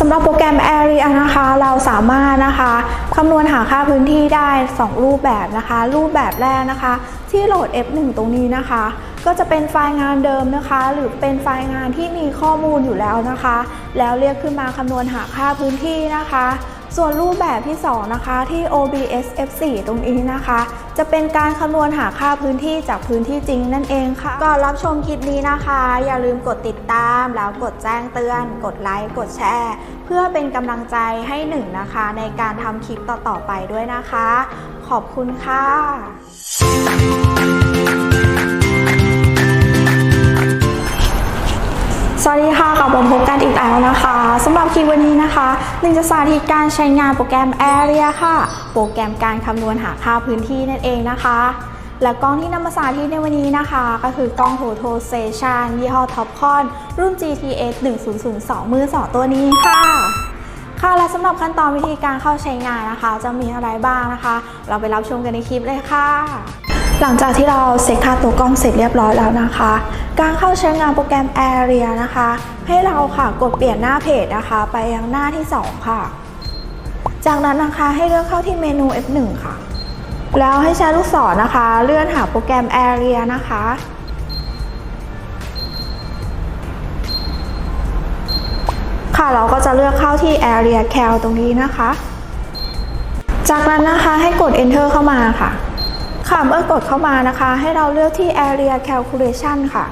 สำหรับโปรแกรม Area นะคะเราสามารถนะคะคำนวณหาค่าพื้นที่ได้ 2 รูปแบบนะคะ รูปแบบแรกนะคะ ที่โหลด F1 ตรงนี้นะคะ ก็จะเป็นไฟล์งานเดิมนะคะ หรือเป็นไฟล์งานที่มีข้อมูลอยู่แล้วนะคะ แล้วเรียกขึ้นมาคำนวณหาค่าพื้นที่นะคะ ส่วนรูปแบบที่ 2 นะคะที่ OBS F4 ตรงนี้นะคะ จะเป็นการคำนวณหาค่าพื้นที่จากพื้นที่จริงนั่นเองค่ะ ก่อนรับชมคลิปนี้นะคะ อย่าลืมกดติดตามแล้วกดแจ้งเตือน กดไลค์ กดแชร์ เพื่อเป็นกำลังใจให้หนึ่งนะคะ ในการทำคลิปต่อๆไปด้วยนะคะ ขอบคุณค่ะสวัสดีค่ะกลับมาพบกันอีกแล้วนะคะ ลิปวันนี้นะคะลิงจะสาธิตการใช้งานโปรแกรม Area ค่ะ โปรแกรมการคำนวณหาค่าพื้นที่นั่นเองนะคะ และกล้องที่นำมาสาธิตในวันนี้นะคะ ก็คือกล้อง Photo Station ยี่ห้อ Topcon รุ่น GTX 1002 มือ 2 ตัวนี้ค่ะ ค่ะและสำหรับขั้นตอนวิธีการเข้าใช้งานนะคะ จะมีอะไรบ้างนะคะ เราไปรับชมกันในคลิปเลยค่ะ หลังจากที่เราเซ็ตค่าตัวกล้องเสร็จเรียบร้อยแล้วนะคะ การเข้าใช้งานโปรแกรม Area นะคะ ให้เราค่ะกดเปลี่ยนหน้าเพจนะคะ ไปยังหน้าที่ 2 ค่ะ จากนั้นนะคะให้เลือกเข้าที่เมนู F1 ค่ะ แล้วให้ใช้ลูกศรนะคะ เลื่อนหาโปรแกรม Area นะคะ ค่ะเราก็จะเลือกเข้าที่ Area Cal ตรงนี้นะคะ จากนั้นนะคะให้กด Enter เข้ามาค่ะ ค่ะเมื่อกดเข้ามานะคะ ให้เราเลือกที่ Area Calculation ค่ะ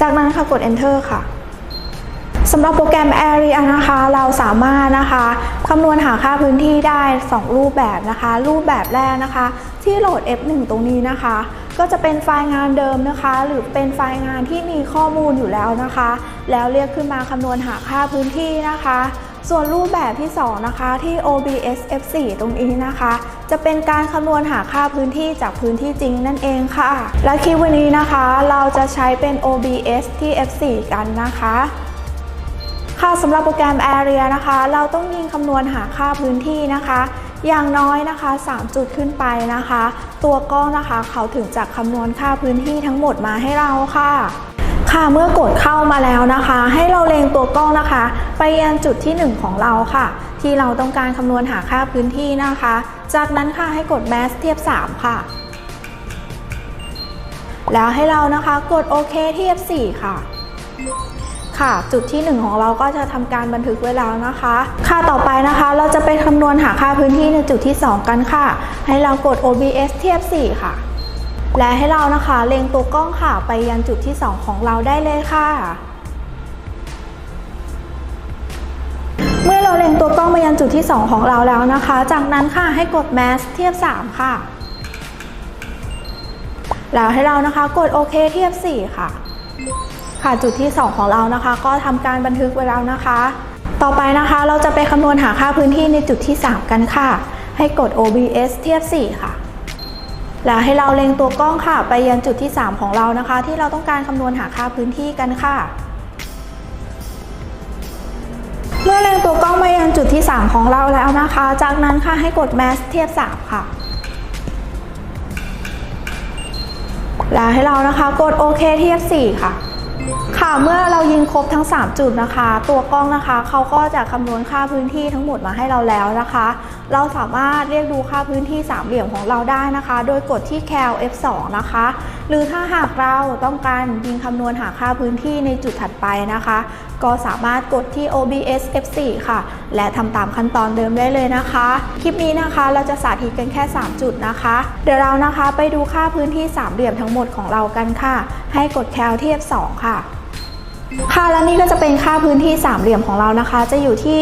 จากนั้นค่ะกด Enter ค่ะสำหรับโปรแกรม Area นะคะ เราสามารถนะคะคำนวณหาค่าพื้นที่ได้ 2 รูปแบบนะคะ รูปแบบแรกนะคะ ที่โหลด F1 ตรงนี้นะคะ ก็จะเป็นไฟล์งานเดิมนะคะ หรือเป็นไฟล์งานที่มีข้อมูลอยู่แล้วนะคะ แล้วเรียกขึ้นมาคำนวณหาค่าพื้นที่นะคะ ส่วนรูปแบบที่ 2 นะคะที่ OBS F4 ตรงนี้นะคะ จะเป็นการคำนวณหาค่าพื้นที่จากพื้นที่จริงนั่นเองค่ะ และคลิปวันนี้นะคะเราจะใช้เป็น OBS ที่ F4 กันนะคะค่ะสำหรับโปรแกรม Area นะคะ เราต้องยิงคำนวณหาค่าพื้นที่นะคะ อย่างน้อยนะคะ 3 จุดขึ้นไปนะคะ ตัวกล้องนะคะ เขาถึงจะคำนวณค่าพื้นที่ทั้งหมดมาให้เราค่ะ ค่ะเมื่อกดเข้ามาแล้วนะคะ ให้เราเล็งตัวกล้องนะคะ ไปยังจุดที่ 1 ของเราค่ะ ที่เราต้องการคำนวณหาค่าพื้นที่นะคะ จากนั้นค่ะให้กด Mass เทียบ 3 ค่ะ แล้วให้เรานะคะกดโอเคเทียบ 4 ค่ะค่ะจุดที่ 1 ของเราก็จะทำการบันทึกไว้แล้วนะคะ ค่ะต่อไปนะคะ เราจะไปคำนวณหาค่าพื้นที่ในจุดที่ 2 กันค่ะ ให้เรากด OBS เทียบ 4 ค่ะ และให้เรานะคะเล็งตัวกล้องค่ะไปยังจุดที่ 2 ของเราได้เลยค่ะ เมื่อเราเล็งตัวกล้องไปยังจุดที่ 2 ของเราแล้วนะคะ จากนั้นค่ะให้กด Mask เทียบ 3 ค่ะ แล้วให้เรานะคะกดโอเคเทียบ 4 ค่ะ ค่ะจุดที่ 2 ของเรานะคะ ก็ทำการบันทึกไว้แล้วนะคะ ต่อไปนะคะเราจะไปคำนวณหาค่าพื้นที่ในจุดที่ 3 กันค่ะ ให้กด OBS เทียบ 4 ค่ะ แล้วให้เราเล็งตัวกล้องค่ะ ไปยังจุดที่ 3 ของเรานะคะ ที่เราต้องการคำนวณหาค่าพื้นที่กันค่ะ เมื่อเล็งตัวกล้องไปยังจุดที่ 3 ของเราแล้วนะคะ จากนั้นค่ะให้กด Mask เทียบ3ค่ะแล้วให้เรานะคะกดโอเคเทียบ4ค่ะ ค่ะเมื่อเรายิงครบทั้ง 3 จุดนะคะ ตัวกล้องนะคะเขาก็จะคำนวณค่าพื้นที่ทั้งหมดมาให้เราแล้วนะคะ เราสามารถเรียกดูค่าพื้นที่สามเหลี่ยมของเราได้นะคะ โดยกดที่ cal f2 นะคะ หรือถ้าหากเราต้องการยิงคำนวณหาค่าพื้นที่ในจุดถัดไปนะคะ ก็สามารถกดที่ OBS F4 ค่ะ และทำตามขั้นตอนเดิมได้เลยนะคะ คลิปนี้นะคะเราจะสาธิตกันแค่ 3 จุดนะคะ เดี๋ยวเรานะคะไปดูค่าพื้นที่สามเหลี่ยมทั้งหมดของเรากันค่ะ ให้กด cal ที่ F2 ค่ะค่ะและนี่ก็จะเป็นค่าพื้นที่สามเหลี่ยมของเรานะคะ จะอยู่ที่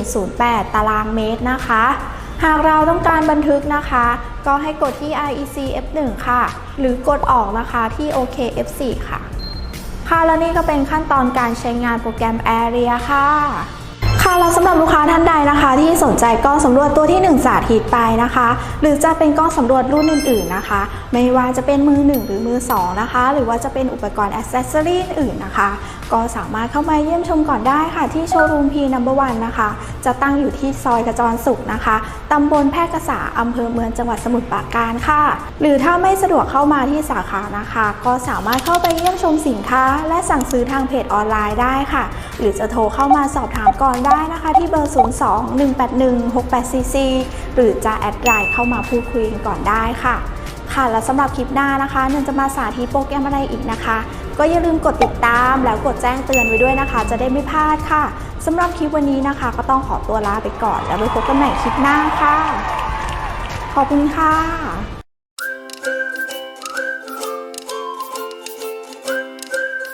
1.108 ตารางเมตรนะคะ หากเราต้องการบันทึกนะคะ ก็ให้กดที่ IEC F1 ค่ะ หรือกดออกนะคะที่ OK F4 ค่ะ ค่ะและนี่ก็เป็นขั้นตอนการใช้งานโปรแกรม Area ค่ะค่ะแล้วสำหรับลูกค้าท่านใดนะคะ ที่สนใจกล้องสำรวจตัวที่ 1 สาธิตไปนะคะ หรือจะเป็นกล้องสำรวจรุ่นอื่นๆนะคะ ไม่ว่าจะเป็นมือ 1 หรือมือ 2 นะคะ หรือว่าจะเป็นอุปกรณ์อ c เซสซอรี่อื่นนะคะ ก็สามารถเข้ามาเยี่ยมชมก่อนได้ค่ะที่โชว์รูมพีนัมเบอร์วันนะคะจะตั้งอยู่ที่ซอยกระจรสุขนะคะตำบลแพร่กษาอำเภอเมืองจังหวัดสมุทรปราการค่ะ หรือถ้าไม่สะดวกเข้ามาที่สาขานะคะ ก็สามารถเข้าไปเยี่ยมชมสินค้า และสั่งซื้อทางเพจออนไลน์ได้ค่ะ หรือจะโทรเข้ามาสอบถามก่อนได้นะคะ ที่เบอร์ 02-181-6844 หรือจะแอดไลน์เข้ามาพูดคุยกันก่อนได้ค่ะค่ะและสำหรับคลิปหน้านะคะเนนจะมาสาธิตโปรแกรมอะไรอีกนะคะ ก็อย่าลืมกดติดตามแล้วกดแจ้งเตือนไว้ด้วยนะคะ จะได้ไม่พลาดค่ะ สำหรับคลิปวันนี้นะคะ ก็ต้องขอตัวลาไปก่อน แล้วไปพบกันใหม่คลิปหน้าค่ะ ขอบคุณค่ะ